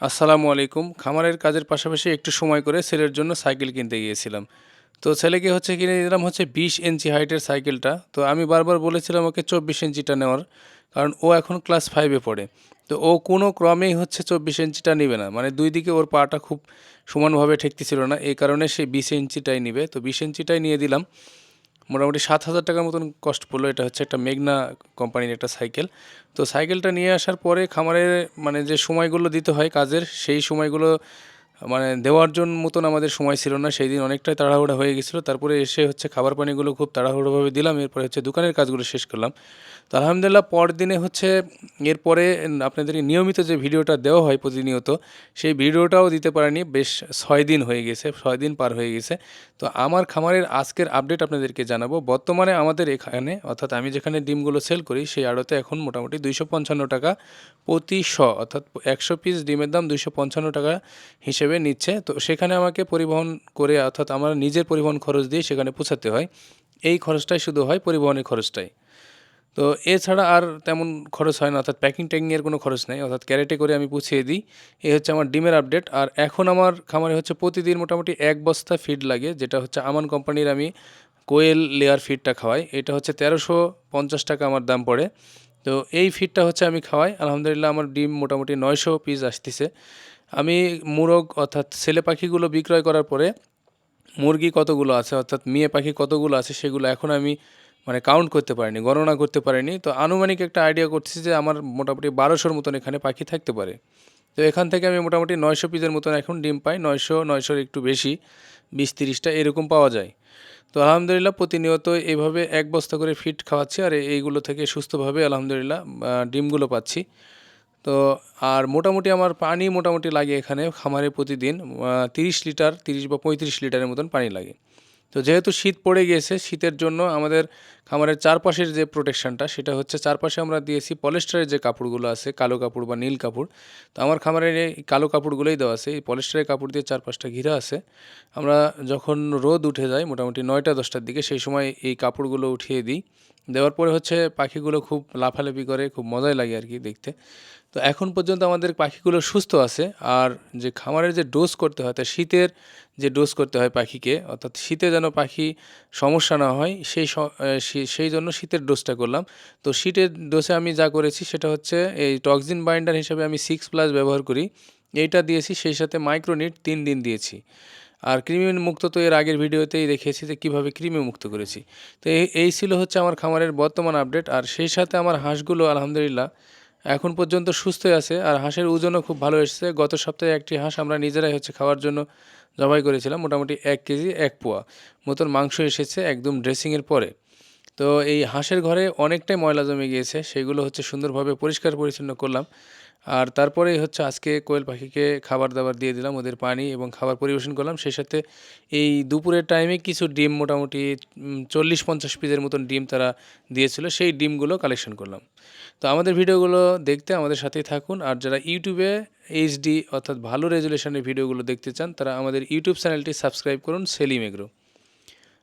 আসসালামু আলাইকুম। খামারের কাজের পাশাপাশি একটু সময় করে ছেলের জন্য সাইকেল কিনতে গিয়েছিলাম। তো ছেলেকে হচ্ছে কিনে দিলাম হচ্ছে বিশ ইঞ্চি হাইটের সাইকেলটা। তো আমি বারবার বলেছিলাম ওকে চব্বিশ ইঞ্চিটা নেওয়ার, কারণ ও এখন ক্লাস ফাইভে পড়ে। তো ও কোনো ক্রমেই হচ্ছে চব্বিশ ইঞ্চিটা নেবে না। মানে দুই দিকে ওর পাটা খুব সমানভাবে ঠেকতেছিল না। এই কারণে সে বিশ ইঞ্চিটাই নেবে। তো বিশ ইঞ্চিটাই নিয়ে দিলাম। মোটামুটি সাত হাজার টাকার মতন কষ্ট পড়ল। এটা হচ্ছে একটা মেঘনা কোম্পানির একটা সাইকেল তো সাইকেলটা নিয়ে আসার পরে খামারে মানে যে সময়গুলো দিতে হয় কাজের, সেই সময়গুলো মানে দেওয়ার জন্য মতন আমাদের সময় ছিল না। সেই দিন অনেকটাই তাড়াহুড়া হয়ে গেছিল। তারপরে এসে হচ্ছে খাবার পানিগুলো খুব তাড়াহুড়োভাবে দিলাম। এরপরে হচ্ছে দোকানের কাজগুলো শেষ করলাম। তো আলহামদুলিল্লাহ পরদিনে হচ্ছে এরপরে আপনাদেরকে নিয়মিত যে ভিডিওটা দেওয়া হয় প্রতিনিয়ত, সেই ভিডিওটাও দিতে পারেনি, বেশ ছয় দিন হয়ে গেছে, ছয় দিন পার হয়ে গেছে। তো আমার খামারের আজকের আপডেট আপনাদেরকে জানাব। বর্তমানে আমাদের এখানে, অর্থাৎ আমি যেখানে ডিমগুলো সেল করি, সেই আড়তে এখন মোটামুটি দুইশো পঞ্চান্ন টাকা প্রতি শ, অর্থাৎ একশো পিস ডিমের দাম দুইশো পঞ্চান্ন টাকা হিসেবে নিচ্ছে। তো সেখানে আমাকে পরিবহন করে, অর্থাৎ আমার নিজের পরিবহন খরচ দিয়ে সেখানে পৌঁছাতে হয়। এই খরচটাই শুধু হয় পরিবহনের খরচটাই। তো এছাড়া আর তেমন খরচ হয় না, অর্থাৎ প্যাকিং ট্যাকিংয়ের কোনো খরচ নেই, অর্থাৎ ক্যারেটে করে আমি পুছিয়ে দিই। এই হচ্ছে আমার ডিমের আপডেট আর এখন আমার খামারে হচ্ছে প্রতিদিন মোটামুটি এক বস্তা ফিড লাগে, যেটা হচ্ছে আমান কোম্পানির আমি কোয়েল লেয়ার ফিডটা খাওয়াই। এটা হচ্ছে তেরোশো পঞ্চাশ টাকা আমার দাম পড়ে। তো এই ফিডটা হচ্ছে আমি খাওয়াই, আলহামদুলিল্লাহ আমার ডিম মোটামুটি নয়শো পিস আসতেছে। আমি মুরগ, অর্থাৎ ছেলে পাখিগুলো বিক্রয় করার পরে মুরগি কতগুলো আছে, অর্থাৎ মেয়ে পাখি কতগুলো আছে, সেগুলো এখন আমি মানে কাউন্ট করতে পারিনি, গণনা করতে পারিনি। তো আনুমানিক একটা আইডিয়া করছি যে আমার মোটামুটি বারোশোর মতন এখানে পাখি থাকতে পারে। তো এখান থেকে আমি মোটামুটি নয়শো পিসের মতন এখন ডিম পাই, নয়শো, নয়শোর একটু বেশি, বিশ, তিরিশটা এরকম পাওয়া যায়। তো আলহামদুলিল্লাহ প্রতিনিয়ত এইভাবে এক বস্তা করে ফিট খাওয়াচ্ছি আর এইগুলো থেকে সুস্থভাবে আলহামদুলিল্লাহ ডিমগুলো পাচ্ছি। তো আর মোটামুটি আমার পানি মোটামুটি লাগে এখানে, খামারে প্রতিদিন তিরিশ লিটার, তিরিশ বা পঁয়ত্রিশ লিটারের মতন পানি লাগে। তো যেহেতু শীত পড়ে গিয়েছে, শীতের জন্য আমাদের খামারের চারপাশের যে প্রোটেকশনটা সেটা হচ্ছে চারপাশে আমরা দিয়েছি পলিস্টারের যে কাপড়গুলো আছে, কালো কাপড় বা নীল কাপড়। তো আমার খামারের এই কালো কাপড়গুলোই দেওয়া আছে, এই পলিস্টারের কাপড় দিয়ে চারপাশটা ঘিরা আছে। আমরা যখন রোদ উঠে যায়, মোটামুটি নয়টা, দশটার দিকে, সেই সময় এই কাপড়গুলো উঠিয়ে দিই। দেওয়ার পরে হচ্ছে পাখিগুলো খুব লাফালাফি করে, খুব মজাই লাগে আর কি দেখতে। তো এখন পর্যন্ত আমাদের পাখিগুলো সুস্থ আছে, আর যে খামারের যে ডোজ করতে হয়, তা শীতের যে ডোজ করতে হয় পাখিকে, অর্থাৎ শীতে যেন পাখি সমস্যা না হয়, সেই সেই জন্য শীতের ডোজটা করলাম। তো শীতের ডোজে আমি যা করেছি সেটা হচ্ছে এই টক্সিন বাইন্ডার হিসাবে আমি সিক্স প্লাস ব্যবহার করি। এইটা দিয়েছি, সেই সাথে মাইক্রোনিট তিন দিন দিয়েছি। আর কৃমি মুক্ত তো এর আগের ভিডিওতেই দেখিয়েছি যে কীভাবে কৃমি মুক্ত করেছি। তো এই ছিল হচ্ছে আমার খামারের বর্তমান আপডেট আর সেই সাথে আমার হাঁসগুলো আলহামদুলিল্লাহ এখন পর্যন্ত সুস্থই আছে। আর হাঁসের ওজনও খুব ভালো এসেছে। গত সপ্তাহে একটি হাঁস আমরা নিজেরাই হচ্ছে খাওয়ার জন্য জবাই করেছিলাম। মোটামুটি এক কেজি, এক পোয়া। মতন মাংস এসেছে একদম ড্রেসিংয়ের পরে। তো এই হাঁসের ঘরে অনেকটাই ময়লা জমে গিয়েছে, সেগুলো হচ্ছে সুন্দরভাবে পরিষ্কার পরিচ্ছন্ন করলাম। আর তারপরেই হচ্ছে আজকে কোয়েল পাখিকে খাবার দাবার দিয়ে দিলাম, ওদের পানি এবং খাবার পরিবেশন করলাম। সেই সাথে এই দুপুরের টাইমে কিছু ডিম মোটামুটি চল্লিশ পঞ্চাশ পিসের মতন ডিম তারা দিয়েছিল, সেই ডিমগুলো কালেকশন করলাম। তো আমাদের ভিডিওগুলো দেখতে আমাদের সাথেই থাকুন, আর যারা ইউটিউবে এইচডি অর্থাৎ ভালো রেজুলেশনের ভিডিওগুলো দেখতে চান, তারা আমাদের ইউটিউব চ্যানেলটি সাবস্ক্রাইব করুন, সেলিম এগ্রো।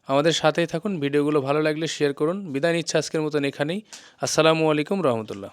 আমাদের সাথেই থাকুন, ভিডিওগুলো ভালো লাগলে শেয়ার করুন। বিদায় নিচ্ছে আজকের মতন এখানেই। আসসালামু আলাইকুম রহমতুল্লাহ।